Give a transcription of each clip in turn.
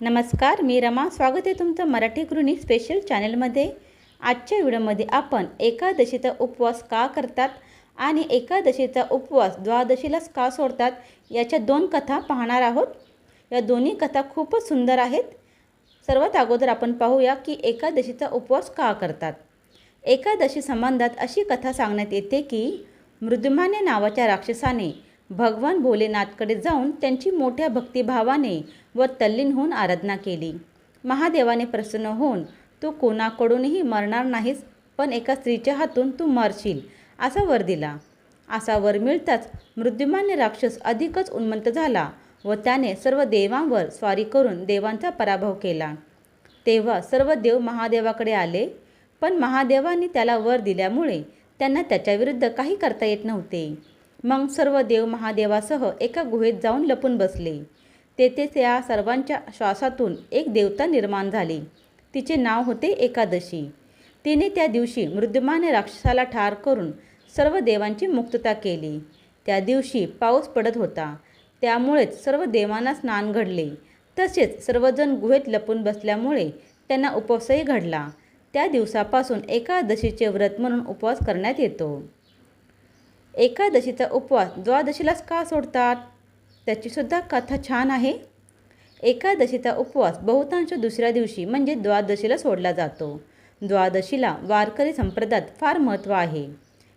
नमस्कार मी रमा. स्वागत आहे तुमचं मराठी गृहिणी स्पेशल चॅनलमध्ये आजच्या व्हिडिओमध्ये आपण एकादशीचा उपवास का करतात आणि एकादशीचा उपवास द्वादशीलाच का सोडतात याच्या दोन कथा पाहणार आहोत. या दोन्ही कथा खूपच सुंदर आहेत. सर्वात अगोदर आपण पाहूया की एकादशीचा उपवास का करतात. एकादशी संबंधात अशी कथा सांगण्यात येते की मृदुमान्य नावाच्या राक्षसाने भगवान भोलेनाथकडे जाऊन त्यांची मोठ्या भक्तिभावाने व तल्लीन होऊन आराधना केली. महादेवाने प्रसन्न होऊन तू कोणाकडूनही मरणार नाहीस पण एका स्त्रीच्या हातून तू मरशील असा वर दिला. असा वर मिळताच मृद्युमान्य राक्षस अधिकच उन्मंत झाला व त्याने सर्व देवांवर स्वारी करून देवांचा पराभव केला. तेव्हा सर्व देव महादेवाकडे आले पण महादेवांनी त्याला वर दिल्यामुळे त्यांना त्याच्याविरुद्ध काही करता येत नव्हते. मग सर्व देव महादेवासह एका गुहेत जाऊन लपून बसले. तेथे त्या सर्वांच्या श्वासातून एक देवता निर्माण झाली. तिचे नाव होते एकादशी. तिने त्या दिवशी मृद्यमान राक्षसाला ठार करून सर्व देवांची मुक्तता केली. त्या दिवशी पाऊस पडत होता. त्यामुळेच सर्व देवांना स्नान घडले. तसेच सर्वजण गुहेत लपून बसल्यामुळे त्यांना उपवासही घडला. त्या दिवसापासून एकादशीचे व्रत म्हणून उपवास करण्यात येतो. एकादशीचा उपवास. द्वादशीलाच का सोडतात? त्याचीसुद्धा कथा छान आहे. एकादशीचा उपवास बहुतांश दुसऱ्या दिवशी म्हणजे द्वादशीला सोडला जातो. द्वादशीला वारकरी संप्रदायात फार महत्त्व आहे.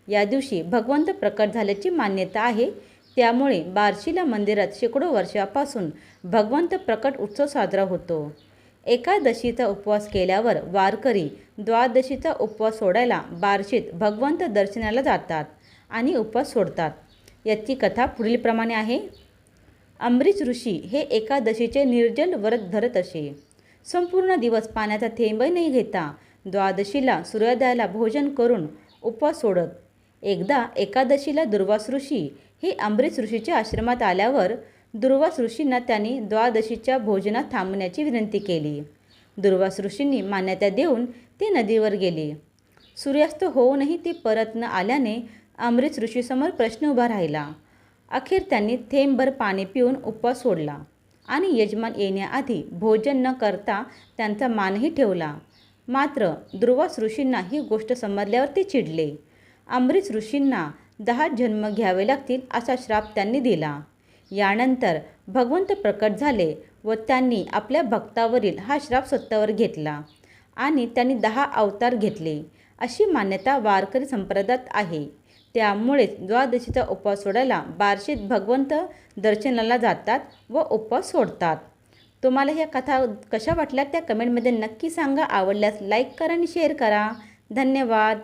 या दिवशी भगवंत प्रकट झाल्याची मान्यता आहे. त्यामुळे बार्शीला मंदिरात शेकडो वर्षापासून भगवंत प्रकट उत्सव साजरा होतो. एकादशीचा उपवास केल्यावर वारकरी द्वादशीचा उपवास सोडायला बार्शीत भगवंत दर्शनाला जातात. आणि उपवास सोडतात. याची कथा पुढीलप्रमाणे आहे. अमरीश ऋषी हे एकादशीचे निर्जल व्रत धरत असे. संपूर्ण दिवस पाण्याचा थेंबही नाही घेता द्वादशीला सूर्योदयाला भोजन करून उपवास सोडत. एकदा एकादशीला दुर्वास ऋषी हे अमरीश ऋषीच्या आश्रमात आल्यावर दुर्वास ऋषींना त्यांनी द्वादशीच्या भोजनात थांबण्याची विनंती केली. दुर्वास ऋषींनी मान्यता देऊन ते नदीवर गेले. सूर्यास्त होऊनही ते परत न आल्याने अमृत ऋषीसमोर प्रश्न उभा राहिला. अखेर त्यांनी थेंबभर पाणी पिऊन उपवास सोडला आणि यजमान येण्याआधी भोजन न करता त्यांचा मानही ठेवला. मात्र दुर्वास ऋषींना ही गोष्ट समजल्यावर ते चिडले. अमृत ऋषींना दहा जन्म घ्यावे लागतील असा श्राप त्यांनी दिला. यानंतर भगवंत प्रकट झाले व त्यांनी आपल्या भक्तावरील हा श्राप स्वतःवर घेतला आणि त्यांनी दहा अवतार घेतले. अशी मान्यता वारकरी संप्रदायात आहे. त्यामुळेच द्वादशीचा उपवास सोडायला बार्शीत भगवंत दर्शनाला जातात व उपवास सोडतात. तुम्हाला ह्या कथा कशा वाटल्या त्या कमेंटमध्ये नक्की सांगा. आवडल्यास लाईक करा आणि शेअर करा. धन्यवाद.